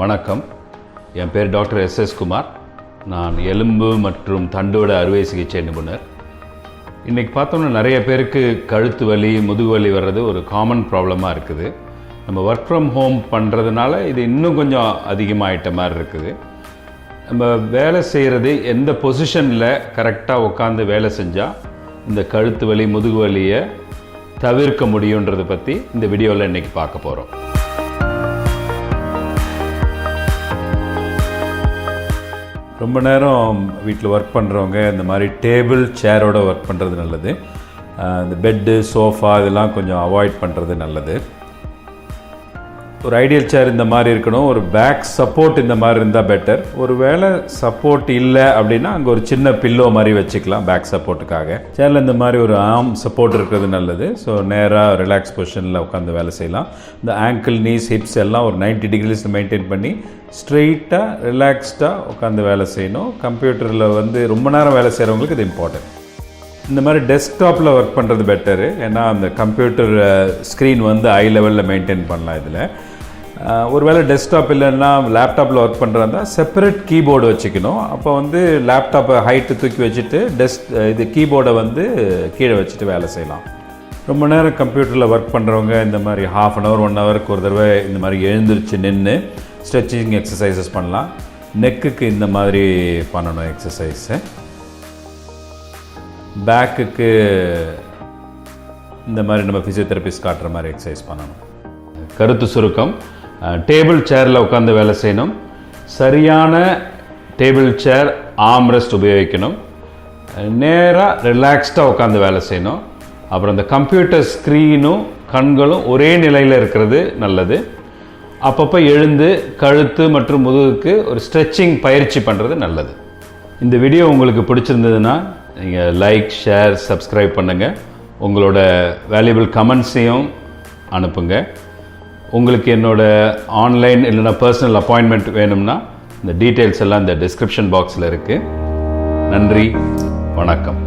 வணக்கம். என் பேர் doctor S S Kumar. நான் எலும்பு மற்றும் தண்டுவட அறுவை சிகிச்சை நிபுணர். இன்றைக்கி பார்த்தோம்னா நிறைய பேருக்கு கழுத்து வலி முதுகு வலி வர்றது ஒரு காமன் ப்ராப்ளமாக இருக்குது. நம்ம ஒர்க் ஃப்ரம் ஹோம் பண்ணுறதுனால இது இன்னும் கொஞ்சம் அதிகமாகிட்ட மாதிரி இருக்குது. நம்ம வேலை செய்கிறது எந்த பொசிஷனில் கரெக்டாக உட்காந்து வேலை செஞ்சால் இந்த கழுத்து வலி முதுகு வலியை தவிர்க்க முடியுன்றதை பற்றி இந்த வீடியோவில் இன்றைக்கி பார்க்க போகிறோம் ரொம்ப நேரம் வீட்டில் ஒர்க் பண்ணுறவங்க இந்த மாதிரி டேபிள் சேரோட ஒர்க் பண்ணுறது நல்லது. இந்த பெட்டு சோஃபா இதெல்லாம் கொஞ்சம் அவாய்ட் பண்ணுறது நல்லது. ஒரு ஐடியல் சேர் இந்த மாதிரி இருக்கணும் ஒரு பேக் சப்போர்ட் இந்த மாதிரி இருந்தால் பெட்டர் ஒரு வேளை சப்போர்ட் இல்லை அப்படின்னா அங்கே ஒரு சின்ன பில்லோ மாதிரி வச்சுக்கலாம் பேக் சப்போர்ட்டுக்காக சேரில் இந்த மாதிரி ஒரு ஆர்ம் சப்போர்ட் இருக்கிறது நல்லது. ஸோ நேராக ரிலாக்ஸ் பொசிஷனில் உட்காந்து வேலை செய்யலாம். இந்த ஆங்கிள் நீஸ் ஹிப்ஸ் எல்லாம் ஒரு 90 டிகிரிஸ் மெயின்டைன் பண்ணி ஸ்ட்ரெயிட்டாக ரிலாக்ஸ்டாக உட்காந்து வேலை செய்யணும். கம்ப்யூட்டரில் வந்து ரொம்ப நேரம் வேலை செய்கிறவங்களுக்கு இது இம்பார்ட்டன்ட் இந்த மாதிரி டெஸ்க்டாப்பில் ஒர்க் பண்ணுறது பெட்டரு ஏன்னா அந்த கம்ப்யூட்டர் ஸ்க்ரீன் வந்து ஐ லெவலில் மெயின்டைன் பண்ணலாம் இதில். ஒருவேளை டெஸ்க்டாப் இல்லைன்னா லேப்டாப்பில் ஒர்க் பண்ணுறதா செப்பரேட் கீபோர்டு வச்சுக்கணும். அப்போ வந்து லேப்டாப்பை ஹைட்டு தூக்கி வச்சுட்டு டெஸ்க் இது கீபோர்டை வந்து கீழே வச்சுட்டு வேலை செய்யலாம். ரொம்ப நேரம் கம்ப்யூட்டரில் ஒர்க் பண்ணுறவங்க இந்த மாதிரி ஹாஃப் அன் ஹவர் ஒன் ஹவருக்கு ஒரு தடவை இந்த மாதிரி எழுந்திரிச்சு நின்று ஸ்ட்ரெச்சிங் எக்ஸசைசஸ் பண்ணலாம். நெக்குக்கு இந்த மாதிரி பண்ணணும் எக்ஸசைஸு பேக்குக்கு இந்த மாதிரி நம்ம ஃபிசியோதெரபிஸ்ட் காட்டுற மாதிரி எக்ஸசைஸ் பண்ணணும். கருத்து சுருக்கம். டேபிள் சேரில் உட்காந்து வேலை செய்யணும். சரியான டேபிள் சேர் ஆம்ரெஸ்ட் உபயோகிக்கணும். நேராக ரிலாக்ஸ்டாக உட்காந்து வேலை செய்யணும். அப்புறம் இந்த கம்ப்யூட்டர் ஸ்க்ரீனும் கண்களும் ஒரே நிலையில் இருக்கிறது நல்லது. அப்பப்போ எழுந்து கழுத்து மற்றும் முதுகுக்கு ஒரு ஸ்ட்ரெச்சிங் பயிற்சி பண்ணுறது நல்லது. இந்த வீடியோ உங்களுக்கு பிடிச்சிருந்ததுன்னா நீங்கள் லைக் ஷேர் சப்ஸ்கிரைப் பண்ணுங்கள் உங்களோட வேல்யூபிள் கமெண்ட்ஸையும் அனுப்புங்க. உங்களுக்கு என்னோடய ஆன்லைன் இல்லைன்னா பர்சனல் அப்பாயின்மெண்ட் வேணும்னா இந்த டீட்டெயில்ஸ் எல்லாம் இந்த டிஸ்கிரிப்ஷன் பாக்ஸில் இருக்குது நன்றி வணக்கம்.